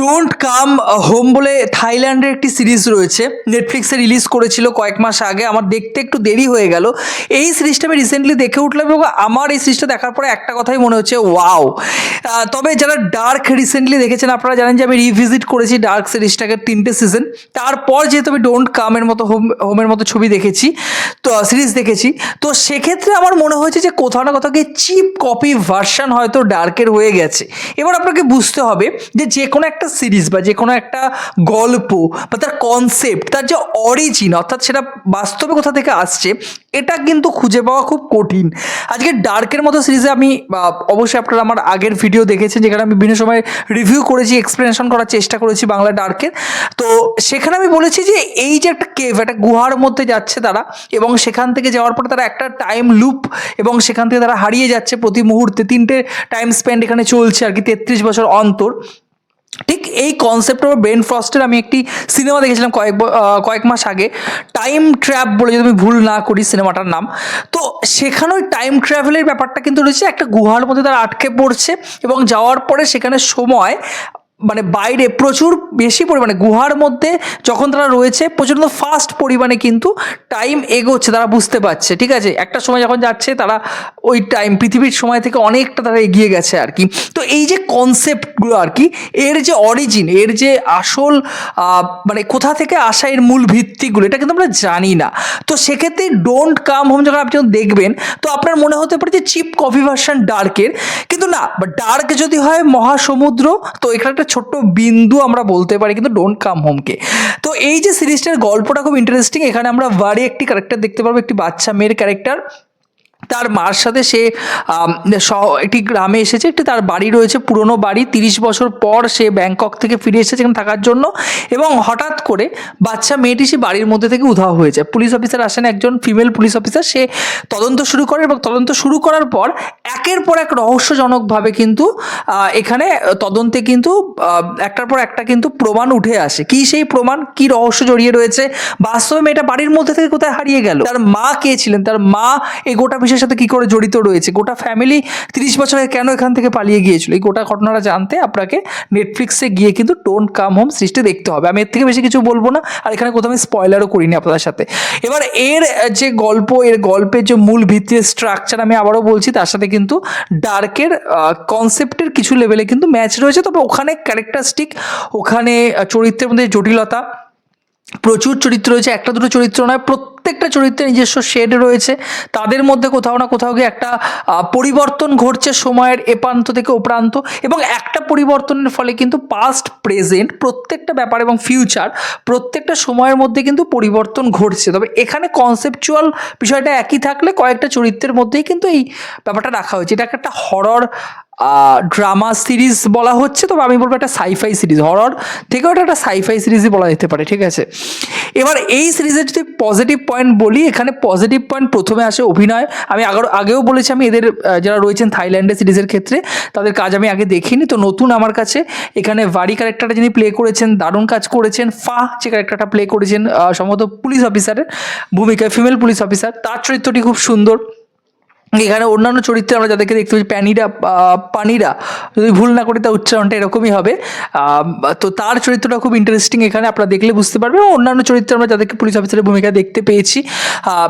Don't come home বলে থাইল্যান্ডের একটি সিরিজ রয়েছে। নেটফ্লিক্সে রিলিজ করেছিল কয়েক মাস আগে। আমার দেখতে একটু দেরি হয়ে গেল। এই সিরিজটা আমি রিসেন্টলি দেখে উঠলাম এবং আমার এই সিরিজটা দেখার পরে একটা কথাই মনে হচ্ছে ওয়াও তবে যারা ডার্ক রিসেন্টলি দেখেছেন, আপনারা জানেন যে আমি রিভিজিট করেছি ডার্ক সিরিজটাকে তিনটে সিজন তারপর যেহেতু আমি ডোন্ট কামের মতো হোম হোমের মতো ছবি দেখেছি, তো সিরিজ দেখেছি, তো সেক্ষেত্রে আমার মনে হয়েছে যে কোথাও না কোথাও গিয়ে চিপ কপি ভার্সন হয়তো ডার্কের হয়ে গেছে। এবার আপনাকে বুঝতে হবে যে যে কোনো একটা সিরিজ বা যে কোনো একটা গল্প বা তার কনসেপ্ট তার যে অরিজিন অর্থাৎ সেটা বাস্তবে কোথা থেকে আসছে, এটা কিন্তু খুঁজে পাওয়া খুব কঠিন। আজকে ডার্কের মতো সিরিজে আমি অবশ্যই আপনারা আমার আগের ভিডিও দেখেছেন, যেখানে আমি বিভিন্ন সময় রিভিউ করেছি এক্সপ্লেনেশন করার চেষ্টা করেছি বাংলা ডার্কের। তো সেখানে আমি বলেছি যে এই যে একটা কেভ একটা গুহার মধ্যে যাচ্ছে তারা, এবং সেখান থেকে যাওয়ার পরে তারা একটা টাইম লুপ এবং সেখান থেকে তারা হারিয়ে যাচ্ছে প্রতি মুহূর্তে। তিনটে টাইম স্পেন্ড এখানে চলছে আর কি, তেত্রিশ বছর অন্তর। ঠিক এই কনসেপ্ট অফ ব্রেন ফ্রস্টের আমি একটি সিনেমা দেখেছিলাম কয়েক কয়েক মাস আগে টাইম ট্র্যাপ বলে যদি আমি ভুল না করি সিনেমাটার নাম। তো সেখানে ওই টাইম ট্র্যাভেলের ব্যাপারটা কিন্তু রয়েছে, একটা গুহার মধ্যে তারা আটকে পড়ছে এবং যাওয়ার পরে সেখানে সময় মানে বাইরে প্রচুর বেশি পরিমাণে, গুহার মধ্যে যখন তারা রয়েছে, প্রচণ্ড ফাস্ট পরিমাণে কিন্তু টাইম এগোচ্ছে, তারা বুঝতে পারছে, ঠিক আছে? একটা সময় যখন যাচ্ছে, তারা ওই টাইম পৃথিবীর সময় থেকে অনেকটা তারা এগিয়ে গেছে আর কি। তো এই যে কনসেপ্টগুলো আর কি, এর যে অরিজিন এর যে আসল মানে কোথা থেকে আসা এর মূল ভিত্তিগুলো, এটা কিন্তু আমরা জানি না। তো সেক্ষেত্রে ডোন্ট কাম হোম যখন আপনি দেখবেন, তো আপনার মনে হতে পারে যে চিপ কপি ভার্সন ডার্কের কিন্তু না ডার্ক যদি হয় মহাসমুদ্র, তো এখানে একটা ছোট্ট বিন্দু আমরা বলতে পারি কিন্তু ডোন্ট কাম হোমকে তো এই যে সিরিজটার গল্পটা খুব ইন্টারেস্টিং এখানে আমরা বাড়ি একটি ক্যারেক্টার দেখতে পারব, একটি বাচ্চা মেয়ের ক্যারেক্টার তার মার সাথে সে একটি গ্রামে এসেছে, একটি তার বাড়ি রয়েছে, পুরনো বাড়ি। তিরিশ বছর পর সে ব্যাংকক থেকে ফিরে এসেছে এখানে থাকার জন্য এবং হঠাৎ করে বাচ্চা মেয়েটি সে বাড়ির মধ্যে থেকে উধাও হয়ে যায়। পুলিশ অফিসার আসেন একজন ফিমেল পুলিশ অফিসার, সে তদন্ত শুরু করে এবং তদন্ত শুরু করার পর একের পর এক রহস্যজনকভাবে কিন্তু এখানে তদন্তে কিন্তু একটার পর একটা কিন্তু প্রমাণ উঠে আসে। কি সেই প্রমাণ? কি রহস্য জড়িয়ে রয়েছে? বাস্তবে মেয়েটা বাড়ির মধ্যে থেকে কোথায় হারিয়ে গেল? তার মা কে ছিলেন? তার মা এই গোটা বিষয়ের সাথে কি করে জড়িত রয়েছে? গোটা ফ্যামিলি তিরিশ বছরে কেন এখান থেকে পালিয়ে গিয়েছিল? এই গোটা ঘটনাটা জানতে আপনাকে নেটফ্লিক্সে গিয়ে কিন্তু ডোন্ট কাম হোম সৃষ্টি দেখতে হবে। আমি এর থেকে বেশি কিছু বলব না, আর এখানে কোথাও আমি স্পয়লারও করিনি আপনাদের সাথে। এবার এর যে গল্প, এর গল্পের যে মূল ভিত্তির স্ট্রাকচার আমি আবারও বলছি, তার সাথে কিন্তু ডার্কের কনসেপ্টের কিছু লেভেলে কিন্তু ম্যাচ রয়েছে। তবে ওখানে ক্যারেক্টারিস্টিক ওখানে চরিত্রের মধ্যে জটিলতা প্রচুর চরিত্র রয়েছে, একটা দুটো চরিত্র নয়, প্রত্যেকটা চরিত্রে নিজস্ব শেড রয়েছে। তাদের মধ্যে কোথাও না কোথাও গিয়ে একটা পরিবর্তন ঘটছে সময়ের এ প্রান্ত থেকে ও প্রান্ত এবং একটা পরিবর্তনের ফলে কিন্তু পাস্ট প্রেজেন্ট প্রত্যেকটা ব্যাপার এবং ফিউচার প্রত্যেকটা সময়ের মধ্যে কিন্তু পরিবর্তন ঘটছে। তবে এখানে কনসেপচুয়াল বিষয়টা একই থাকলে কয়েকটা চরিত্রের মধ্যেই কিন্তু এই ব্যাপারটা রাখা হয়েছে। এটা একটা হরর ড্রামা সিরিজ বলা হচ্ছে, তবে আমি বলব একটা সাইফাই সিরিজ হরর থেকেও এটা একটা সাইফাই সিরিজই বলা যেতে পারে, ঠিক আছে? এবার এই সিরিজের যদি পজিটিভ পয়েন্ট বলি, এখানে পজিটিভ পয়েন্ট প্রথমে আসে অভিনয়। আমি আগর, আগেও বলেছি আমি এদের যারা রয়েছেন থাইল্যান্ডের সিরিজের ক্ষেত্রে, তাদের কাজ আমি আগে দেখিনি, তো নতুন আমার কাছে, এখানে বাড়ি ক্যারেক্টারটা যিনি প্লে করেছেন, দারুণ কাজ করেছেন ফা যে ক্যারেক্টারটা প্লে করেছেন সম্ভবত পুলিশ অফিসারের ভূমিকায় ফিমেল পুলিশ অফিসার তার চরিত্রটি খুব সুন্দর। এখানে অন্যান্য চরিত্রে আমরা যাদেরকে দেখতে পাচ্ছি, প্যানিরা পানিরা, যদি ভুল না করি তার উচ্চারণটা এরকমই হবে। তো তার চরিত্রটা খুব ইন্টারেস্টিং এখানে আপনারা দেখলে বুঝতে পারবেন। অন্যান্য চরিত্রে আমরা যাদেরকে পুলিশ অফিসারের ভূমিকা দেখতে পেয়েছি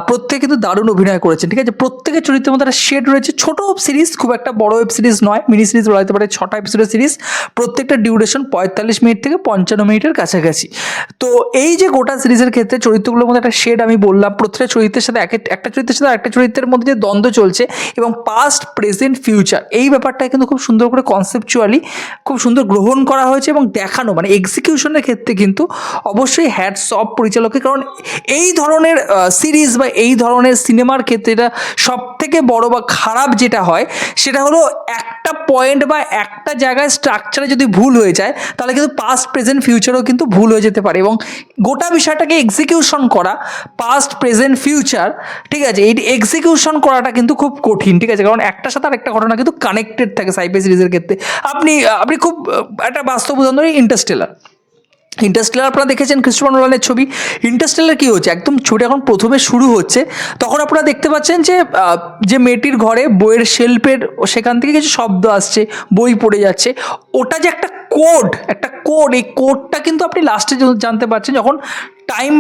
প্রত্যেকে কিন্তু দারুণ অভিনয় করেছেন ঠিক আছে? প্রত্যেকের চরিত্রের মধ্যে একটা শেড রয়েছে। ছোট ওয়েব সিরিজ খুব একটা বড় ওয়েব সিরিজ নয় মিনি সিরিজ বলা যেতে পারে, ছটা এপিসোডের সিরিজ প্রত্যেকটা ডিউরেশন পঁয়তাল্লিশ মিনিট থেকে পঞ্চান্ন মিনিটের কাছাকাছি। তো এই যে গোটা সিরিজের ক্ষেত্রে চরিত্রগুলোর মধ্যে একটা শেড আমি বললাম, প্রত্যেকটা চরিত্রের সাথে এক, একটা চরিত্রের সাথে একটা চরিত্রের মধ্যে যে দ্বন্দ্ব চলছে এবং পাস্ট প্রেজেন্ট ফিউচার এই ব্যাপারটা কিন্তু খুব সুন্দর করে কনসেপচুয়ালি খুব সুন্দর গ্রহণ করা হয়েছে এবং দেখানো মানে এক্সিকিউশনের ক্ষেত্রে কিন্তু অবশ্যই হ্যাটস অফ পরিচালকের কারণ এই ধরনের সিরিজ বা এই ধরনের সিনেমার ক্ষেত্রে এটা সব থেকে বড় বা খারাপ যেটা হয় সেটা হলো একটা পয়েন্ট বা একটা জায়গায় স্ট্রাকচারে যদি ভুল হয়ে যায় তাহলে কিন্তু পাস্ট প্রেজেন্ট ফিউচারও কিন্তু ভুল হয়ে যেতে পারে এবং গোটা বিষয়টাকে এক্সিকিউশন করা পাস্ট প্রেজেন্ট ফিউচার ঠিক আছে, এই এক্সিকিউশন করাটা কিন্তু খুব কঠিন, ঠিক আছে? কারণ একটার সাথে আরেকটা ঘটনা কিন্তু কানেক্টেড থাকে সাইফাই সিরিজের ক্ষেত্রে। আপনি আপনি খুব একটা বাস্তব উদাহরণ ইন্টারস্টেলার ইন্টারস্টেলার আপনারা দেখেছেন ক্রিস্টোফার নোলানের ছবি। ইন্টারস্টেলার কী হচ্ছে? একদম ছবি এখন প্রথমে শুরু হচ্ছে। তখন আপনারা দেখতে পাচ্ছেন যে যে মেয়েটির ঘরে বইয়ের শেল্ফের সেখান থেকে কিছু শব্দ আসছে, বই পড়ে যাচ্ছে। ওটা যে একটা কোড একটা কোড এই কোডটা কিন্তু আপনি লাস্টে জানতে পারছেন যখন টাইম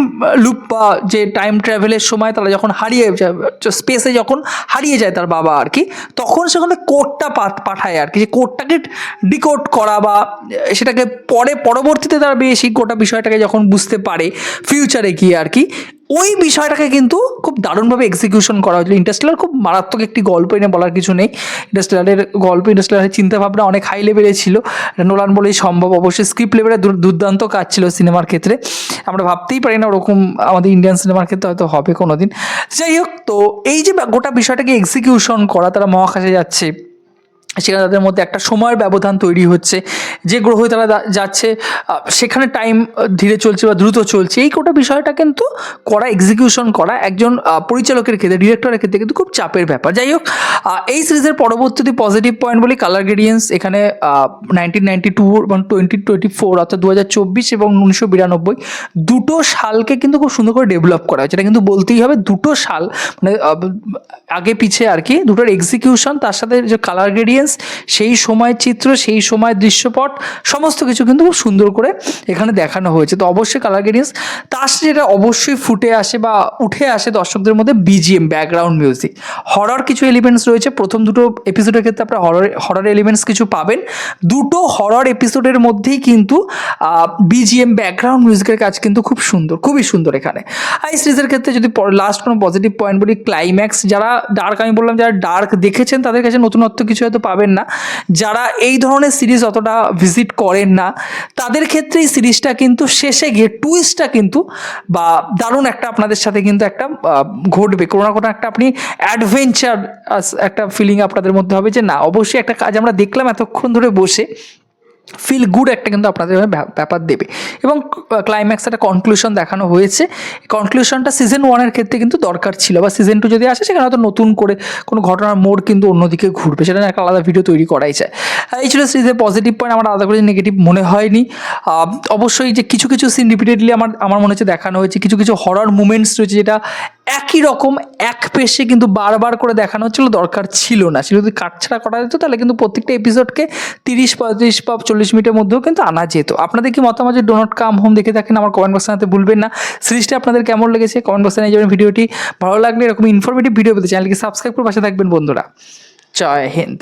লুপ বা যে টাইম ট্রাভেলের সময় তারা যখন হারিয়ে যায় স্পেসে যখন হারিয়ে যায় তার বাবা আর কি, তখন সেখানে কোডটা পাঠায় আর কি। যে কোডটাকে ডিকোড করা বা সেটাকে পরে পরবর্তীতে তারা বেশি গোটা বিষয়টাকে যখন বুঝতে পারে ফিউচারে গিয়ে আর কি, ওই বিষয়টাকে কিন্তু খুব দারুণভাবে এক্সিকিউশন করা হয়েছিল। ইন্টারস্টেলার খুব মারাত্মক একটি গল্প এনে বলার কিছু নেই। ইন্টারস্টেলারের গল্প ইন্টারস্টেলারের চিন্তাভাবনা অনেক হাই লেভেলে ছিল। নোলান বলেই সম্ভব। অবশ্যই স্ক্রিপ্ট লেভেলে দুর্দান্ত কাজ ছিল সিনেমার ক্ষেত্রে। আমরা ভাবতেই পারি না ওরকম আমাদের ইন্ডিয়ান সিনেমার ক্ষেত্রে হয়তো হবে কোনো দিন যাই হোক, তো এই যে গোটা বিষয়টাকে এক্সিকিউশন করা, তারা মহাকাশে যাচ্ছে সেখানে তাদের মধ্যে একটা সময়ের ব্যবধান তৈরি হচ্ছে। যে গ্রহে তারা যাচ্ছে সেখানে টাইম ধীরে চলছে বা দ্রুত চলছে, এই গোটা বিষয়টা কিন্তু করা এক্সিকিউশন করা একজন পরিচালকের ক্ষেত্রে ডিরেক্টরের ক্ষেত্রে কিন্তু খুব চাপের ব্যাপার। যাই হোক এই সিরিজের পরবর্তীতে পজিটিভ পয়েন্ট বলি কালার গ্রেডিয়েন্স এখানে নাইনটিন নাইনটি টু এবং টোয়েন্টি টোয়েন্টি ফোর অর্থাৎ দু হাজার চব্বিশ এবং উনিশশো বিরানব্বই, দুটো সালকে কিন্তু খুব সুন্দর করে ডেভেলপ করা হয়েছে এটা কিন্তু বলতেই হবে, দুটো সাল মানে আগে পিছে আর কি, দুটোর এক্সিকিউশন তার সাথে যে কালার গ্রেডিয়েন্স সেই সময়ের চিত্র, সেই সময়ের দৃশ্যপট, সমস্ত কিছু কিন্তু খুব সুন্দর করে এখানে দেখানো হয়েছে। তো অবশ্যই কালার গ্রেডিয়েন্স তার যেটা অবশ্যই ফুটে আসে বা উঠে আসে দর্শকদের মধ্যে বিজিএম ব্যাকগ্রাউন্ড মিউজিক হরর কিছু এলিমেন্টস রয়েছে। প্রথম দুটো এপিসোডের ক্ষেত্রে আপনারা হরর হরর এলিমেন্টস কিছু পাবেন। দুটো হরর এপিসোডের মধ্যেই কিন্তু বিজিএম ব্যাকগ্রাউন্ড মিউজিকের কাজ কিন্তু খুব সুন্দর, খুবই সুন্দর এখানে। আর এই সিরিজের ক্ষেত্রে যদি লাস্ট কোনো পজিটিভ পয়েন্ট বলি ক্লাইম্যাক্স যারা ডার্ক আমি বললাম যারা ডার্ক দেখেছেন, তাদের কাছে নতুনত্ব কিছু হয়তো পাবেন। না। যারা এই ধরনের সিরিজ অতটা ভিজিট করেন না, তাদের ক্ষেত্রে এই সিরিজটা কিন্তু শেষে গিয়ে টুইস্টটা কিন্তু বা দারুণ একটা আপনাদের সাথে কিন্তু একটা ঘটবে। কোনো না কোনো একটা আপনি অ্যাডভেঞ্চার একটা ফিলিং আপনাদের মধ্যে হবে যে, না, অবশ্যই একটা কাজ আমরা দেখলাম এতক্ষণ ধরে বসে ফিল গুড একটা কিন্তু আপনাদের ব্যাপ- ব্যাপার দেবে। এবং ক্লাইম্যাক্স একটা কনক্লুশন দেখানো হয়েছে। কনক্লুশনটা সিজন ওয়ানের ক্ষেত্রে কিন্তু দরকার ছিল বা সিজন টু যদি আসে, সেখানে হয়তো নতুন করে কোনো ঘটনার মোড় কিন্তু অন্যদিকে ঘুরবে। সেটা একটা আলাদা ভিডিও তৈরি করাই যায়। এই ছিল সিরিজের পজিটিভ পয়েন্ট আমার আলাদা করে নেগেটিভ মনে হয়নি। অবশ্যই যে কিছু কিছু সিন রিপিটেডলি আমার আমার মনে হচ্ছে দেখানো হয়েছে। কিছু কিছু হরর মুমেন্টস রয়েছে যেটা একই রকম এক পেশে কিন্তু বারবার করে দেখানো হচ্ছিল দরকার ছিল না। সেটা যদি কাটছাড়া করা যেত, তাহলে কিন্তু প্রত্যেকটা এপিসোডকে তিরিশ, পঁয়ত্রিশ বা চল্লিশ মিনিটের মধ্যেও কিন্তু আনা যেত। আপনাদের কি মতামত যে ডোনট কাম হোম দেখে থাকেন, আমার কমেন্ট বক্সে আনতে ভুলবেন না। সিরিজটা আপনাদের কেমন লেগেছে? কমেন্ট বক্সে নিয়ে যাবেন ভিডিওটি। ভালো লাগলে এরকম ইনফরমেটিভ ভিডিও পেতে চ্যানেলকে সাবস্ক্রাইব করে পাশে থাকবেন বন্ধুরা। জয় হিন্দ।